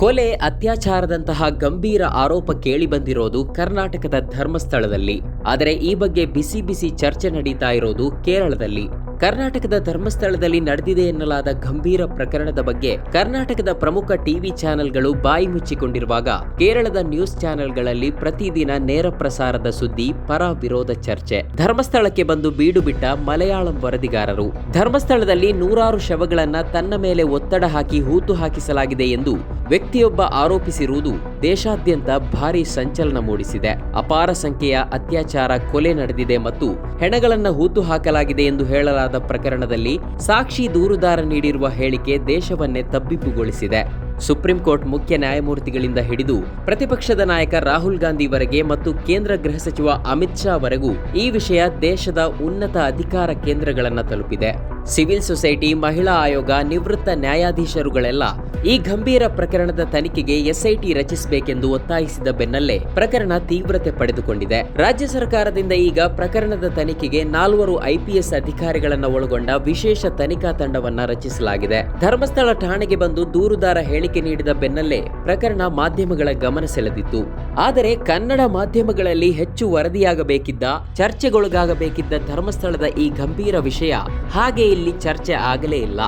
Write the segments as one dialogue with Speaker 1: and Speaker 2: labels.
Speaker 1: ಕೊಲೆ, ಅತ್ಯಾಚಾರದಂತಹ ಗಂಭೀರ ಆರೋಪ ಕೇಳಿಬಂದಿರೋದು ಕರ್ನಾಟಕದ ಧರ್ಮಸ್ಥಳದಲ್ಲಿ. ಆದರೆ ಈ ಬಗ್ಗೆ ಬಿಸಿ ಬಿಸಿ ಚರ್ಚೆ ನಡೀತಾ ಇರೋದು ಕೇರಳದಲ್ಲಿ. ಕರ್ನಾಟಕದ ಧರ್ಮಸ್ಥಳದಲ್ಲಿ ನಡೆದಿದೆ ಎನ್ನಲಾದ ಗಂಭೀರ ಪ್ರಕರಣದ ಬಗ್ಗೆ ಕರ್ನಾಟಕದ ಪ್ರಮುಖ ಟಿವಿ ಚಾನೆಲ್ಗಳು ಬಾಯಿ ಮುಚ್ಚಿಕೊಂಡಿರುವಾಗ ಕೇರಳದ ನ್ಯೂಸ್ ಚಾನೆಲ್ಗಳಲ್ಲಿ ಪ್ರತಿದಿನ ನೇರ ಪ್ರಸಾರದ ಸುದ್ದಿ, ಪರ ವಿರೋಧ ಚರ್ಚೆ. ಧರ್ಮಸ್ಥಳಕ್ಕೆ ಬಂದು ಬೀಡು ಬಿಟ್ಟ ಮಲಯಾಳಂ ವರದಿಗಾರರು. ಧರ್ಮಸ್ಥಳದಲ್ಲಿ ನೂರಾರು ಶವಗಳನ್ನ ತನ್ನ ಮೇಲೆ ಒತ್ತಡ ಹಾಕಿ ಹೂತು ಹಾಕಿಸಲಾಗಿದೆ ಎಂದು ವ್ಯಕ್ತಿಯೊಬ್ಬ ಆರೋಪಿಸಿರುವುದು ದೇಶಾದ್ಯಂತ ಭಾರೀ ಸಂಚಲನ ಮೂಡಿಸಿದೆ. ಅಪಾರ ಸಂಖ್ಯೆಯ ಅತ್ಯಾಚಾರ ಕೊಲೆ ನಡೆದಿದೆ ಮತ್ತು ಹೆಣಗಳನ್ನು ಹೂತು ಹಾಕಲಾಗಿದೆ ಎಂದು ಹೇಳಲಾದ ಪ್ರಕರಣದಲ್ಲಿ ಸಾಕ್ಷಿ ದೂರುದಾರ ನೀಡಿರುವ ಹೇಳಿಕೆ ದೇಶವನ್ನೇ ತಬ್ಬಿಬ್ಬುಗೊಳಿಸಿದೆ. ಸುಪ್ರೀಂ ಕೋರ್ಟ್ ಮುಖ್ಯ ನ್ಯಾಯಮೂರ್ತಿಗಳಿಂದ ಹಿಡಿದು ಪ್ರತಿಪಕ್ಷದ ನಾಯಕ ರಾಹುಲ್ ಗಾಂಧಿವರೆಗೆ ಮತ್ತು ಕೇಂದ್ರ ಗೃಹ ಸಚಿವ ಅಮಿತ್ ಶಾ ವರೆಗೂ ಈ ವಿಷಯ ದೇಶದ ಉನ್ನತ ಅಧಿಕಾರ ಕೇಂದ್ರಗಳನ್ನು ತಲುಪಿದೆ. ಸಿವಿಲ್ ಸೊಸೈಟಿ ಮಹಿಳಾ ಆಯೋಗ ನಿವೃತ್ತ ನ್ಯಾಯಾಧೀಶರುಗಳೆಲ್ಲ ಈ ಗಂಭೀರ ಪ್ರಕರಣದ ತನಿಖೆಗೆ ಎಸ್ಐಟಿ ರಚಿಸಬೇಕೆಂದು ಒತ್ತಾಯಿಸಿದ ಬೆನ್ನಲ್ಲೇ ಪ್ರಕರಣ ತೀವ್ರತೆ ಪಡೆದುಕೊಂಡಿದೆ. ರಾಜ್ಯ ಸರ್ಕಾರದಿಂದ ಈಗ ಪ್ರಕರಣದ ತನಿಖೆಗೆ ನಾಲ್ವರು ಐಪಿಎಸ್ ಅಧಿಕಾರಿಗಳನ್ನು ಒಳಗೊಂಡ ವಿಶೇಷ ತನಿಖಾ ತಂಡವನ್ನ ರಚಿಸಲಾಗಿದೆ. ಧರ್ಮಸ್ಥಳ ಠಾಣೆಗೆ ಬಂದು ದೂರುದಾರ ಹೇಳಿಕೆ ನೀಡಿದ ಬೆನ್ನಲ್ಲೇ ಪ್ರಕರಣ ಮಾಧ್ಯಮಗಳ ಗಮನ ಸೆಳೆದಿತ್ತು. ಆದರೆ ಕನ್ನಡ ಮಾಧ್ಯಮಗಳಲ್ಲಿ ಹೆಚ್ಚು ವರದಿಯಾಗಬೇಕಿದ್ದ, ಚರ್ಚೆಗೊಳಗಾಗಬೇಕಿದ್ದ ಧರ್ಮಸ್ಥಳದ ಈ ಗಂಭೀರ ವಿಷಯ ಹಾಗೆ ಇಲ್ಲಿ ಚರ್ಚೆ ಆಗಲೇ ಇಲ್ಲ.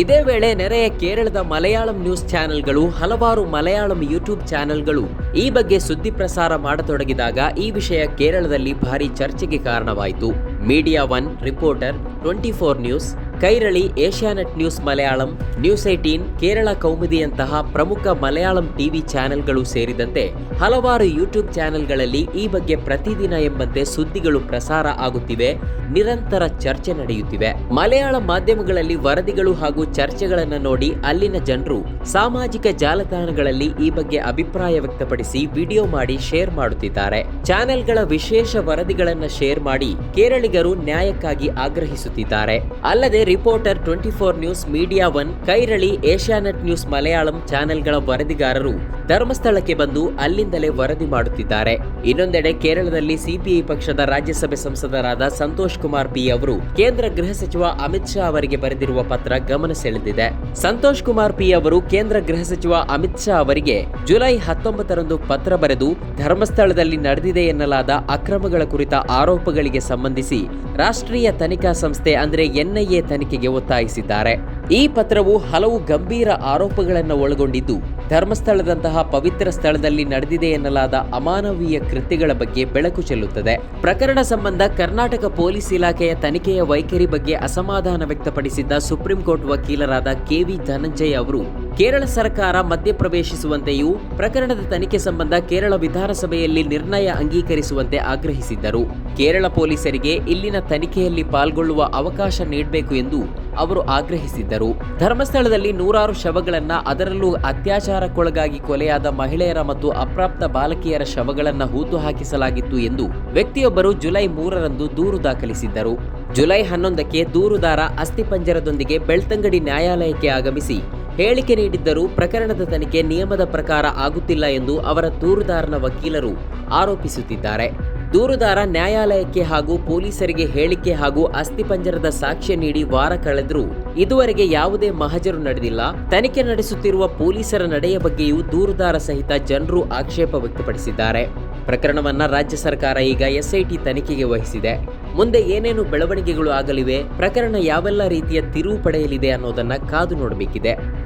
Speaker 1: ಇದೇ ವೇಳೆ ನೆರೆಯ ಕೇರಳದ ಮಲಯಾಳಂ ನ್ಯೂಸ್ ಚಾನೆಲ್ಗಳು ಹಲವಾರು ಮಲಯಾಳಂ ಯೂಟ್ಯೂಬ್ ಚಾನೆಲ್ಗಳು ಈ ಬಗ್ಗೆ ಸುದ್ದಿ ಪ್ರಸಾರ ಮಾಡತೊಡಗಿದಾಗ ಈ ವಿಷಯ ಕೇರಳದಲ್ಲಿ ಭಾರಿ ಚರ್ಚೆಗೆ ಕಾರಣವಾಯಿತು. Media one, reporter, twenty four news. Kairali Asianet news Malayalam, news eighteen Kerala ಕೌಮುದಿಯಂತಹ ಪ್ರಮುಖ ಮಲಯಾಳಂ ಟಿವಿ ಚಾನೆಲ್ಗಳು ಸೇರಿದಂತೆ ಹಲವಾರು ಯೂಟ್ಯೂಬ್ ಚಾನೆಲ್ಗಳಲ್ಲಿ ಈ ಬಗ್ಗೆ ಪ್ರತಿದಿನ ಎಂಬಂತೆ ಸುದ್ದಿಗಳು ಪ್ರಸಾರ ಆಗುತ್ತಿವೆ, ನಿರಂತರ ಚರ್ಚೆ ನಡೆಯುತ್ತಿವೆ. ಮಲಯಾಳ ಮಾಧ್ಯಮಗಳಲ್ಲಿ ವರದಿಗಳು ಹಾಗೂ ಚರ್ಚೆಗಳನ್ನು ನೋಡಿ ಅಲ್ಲಿನ ಜನರು ಸಾಮಾಜಿಕ ಜಾಲತಾಣಗಳಲ್ಲಿ ಈ ಬಗ್ಗೆ ಅಭಿಪ್ರಾಯ ವ್ಯಕ್ತಪಡಿಸಿ ವಿಡಿಯೋ ಮಾಡಿ ಶೇರ್ ಮಾಡುತ್ತಿದ್ದಾರೆ. ಚಾನೆಲ್ಗಳ ವಿಶೇಷ ವರದಿಗಳನ್ನು ಶೇರ್ ಮಾಡಿ ಕೇರಳಿಗರು ನ್ಯಾಯಕ್ಕಾಗಿ ಆಗ್ರಹಿಸುತ್ತಿದ್ದಾರೆ. ಅಲ್ಲದೆ reporter twenty four news media one, Kairali Asianet news Malayalam ಚಾನೆಲ್ಗಳ ವರದಿಗಾರರು ಧರ್ಮಸ್ಥಳಕ್ಕೆ ಬಂದು ಅಲ್ಲಿಂದಲೇ ವರದಿ ಮಾಡುತ್ತಿದ್ದಾರೆ. ಇನ್ನೊಂದೆಡೆ ಕೇರಳದಲ್ಲಿ ಸಿಪಿಐ ಪಕ್ಷದ ರಾಜ್ಯಸಭೆ ಸಂಸದರಾದ ಸಂತೋಷ್ ಕುಮಾರ್ ಪಿ ಅವರು ಕೇಂದ್ರ ಗೃಹ ಸಚಿವ ಅಮಿತ್ ಶಾ ಅವರಿಗೆ ಬರೆದಿರುವ ಪತ್ರ ಗಮನ ಸೆಳೆದಿದೆ. ಸಂತೋಷ್ ಕುಮಾರ್ ಪಿ ಅವರು ಕೇಂದ್ರ ಗೃಹ ಸಚಿವ ಅಮಿತ್ ಶಾ ಅವರಿಗೆ ಜುಲೈ ಹತ್ತೊಂಬತ್ತರಂದು ಪತ್ರ ಬರೆದು, ಧರ್ಮಸ್ಥಳದಲ್ಲಿ ನಡೆದಿದೆ ಎನ್ನಲಾದ ಅಕ್ರಮಗಳ ಕುರಿತ ಆರೋಪಗಳಿಗೆ ಸಂಬಂಧಿಸಿ ರಾಷ್ಟ್ರೀಯ ತನಿಖಾ ಸಂಸ್ಥೆ ಅಂದರೆ ಎನ್ಐಎ ತನಿಖೆಗೆ ಒತ್ತಾಯಿಸಿದ್ದಾರೆ. ಈ ಪತ್ರವು ಹಲವು ಗಂಭೀರ ಆರೋಪಗಳನ್ನು ಒಳಗೊಂಡಿದ್ದು, ಧರ್ಮಸ್ಥಳದಂತಹ ಪವಿತ್ರ ಸ್ಥಳದಲ್ಲಿ ನಡೆದಿದೆ ಎನ್ನಲಾದ ಅಮಾನವೀಯ ಕೃತ್ಯಗಳ ಬಗ್ಗೆ ಬೆಳಕು ಚೆಲ್ಲುತ್ತದೆ. ಪ್ರಕರಣ ಸಂಬಂಧ ಕರ್ನಾಟಕ ಪೊಲೀಸ್ ಇಲಾಖೆಯ ತನಿಖೆಯ ವೈಖರಿ ಬಗ್ಗೆ ಅಸಮಾಧಾನ ವ್ಯಕ್ತಪಡಿಸಿದ್ದ ಸುಪ್ರೀಂ ಕೋರ್ಟ್ ವಕೀಲರಾದ ಕೆವಿ ಧನಂಜಯ್ ಅವರು, ಕೇರಳ ಸರ್ಕಾರ ಮಧ್ಯಪ್ರವೇಶಿಸುವಂತೆಯೂ, ಪ್ರಕರಣದ ತನಿಖೆ ಸಂಬಂಧ ಕೇರಳ ವಿಧಾನಸಭೆಯಲ್ಲಿ ನಿರ್ಣಯ ಅಂಗೀಕರಿಸುವಂತೆ ಆಗ್ರಹಿಸಿದ್ದರು. ಕೇರಳ ಪೊಲೀಸರಿಗೆ ಇಲ್ಲಿನ ತನಿಖೆಯಲ್ಲಿ ಪಾಲ್ಗೊಳ್ಳುವ ಅವಕಾಶ ನೀಡಬೇಕು ಎಂದು ಅವರು ಆಗ್ರಹಿಸಿದ್ದರು. ಧರ್ಮಸ್ಥಳದಲ್ಲಿ ನೂರಾರು ಶವಗಳನ್ನ ಅದರಲ್ಲೂ ಅತ್ಯಾಚಾರಕ್ಕೊಳಗಾಗಿ ಕೊಲೆಯಾದ ಮಹಿಳೆಯರ ಮತ್ತು ಅಪ್ರಾಪ್ತ ಬಾಲಕಿಯರ ಶವಗಳನ್ನ ಹೂತು ಹಾಕಿಸಲಾಗಿತ್ತು ಎಂದು ವ್ಯಕ್ತಿಯೊಬ್ಬರು ಜುಲೈ ಮೂರರಂದು ದೂರು ದಾಖಲಿಸಿದ್ದರು. ಜುಲೈ ಹನ್ನೊಂದಕ್ಕೆ ದೂರುದಾರ ಅಸ್ಥಿಪಂಜರದೊಂದಿಗೆ ಬೆಳ್ತಂಗಡಿ ನ್ಯಾಯಾಲಯಕ್ಕೆ ಆಗಮಿಸಿ ಹೇಳಿಕೆ ನೀಡಿದ್ದರೂ ಪ್ರಕರಣದ ತನಿಖೆ ನಿಯಮದ ಪ್ರಕಾರ ಆಗುತ್ತಿಲ್ಲ ಎಂದು ಅವರ ದೂರುದಾರನ ವಕೀಲರು ಆರೋಪಿಸುತ್ತಿದ್ದಾರೆ. ದೂರುದಾರ ನ್ಯಾಯಾಲಯಕ್ಕೆ ಹಾಗೂ ಪೊಲೀಸರಿಗೆ ಹೇಳಿಕೆ ಹಾಗೂ ಅಸ್ಥಿಪಂಜರದ ಸಾಕ್ಷ್ಯ ನೀಡಿ ವಾರ ಕಳೆದರೂ ಇದುವರೆಗೆ ಯಾವುದೇ ಮಹಜರು ನಡೆದಿಲ್ಲ. ತನಿಖೆ ನಡೆಸುತ್ತಿರುವ ಪೊಲೀಸರ ನಡೆಯ ಬಗ್ಗೆಯೂ ದೂರುದಾರ ಸಹಿತ ಜನರು ಆಕ್ಷೇಪ ವ್ಯಕ್ತಪಡಿಸಿದ್ದಾರೆ. ಪ್ರಕರಣವನ್ನ ರಾಜ್ಯ ಸರ್ಕಾರ ಈಗ ಎಸ್ಐಟಿ ತನಿಖೆಗೆ ವಹಿಸಿದೆ. ಮುಂದೆ ಏನೇನು ಬೆಳವಣಿಗೆಗಳು ಆಗಲಿವೆ, ಪ್ರಕರಣ ಯಾವೆಲ್ಲ ರೀತಿಯ ತಿರುವು ಪಡೆಯಲಿದೆ ಅನ್ನೋದನ್ನ ಕಾದು ನೋಡಬೇಕಿದೆ.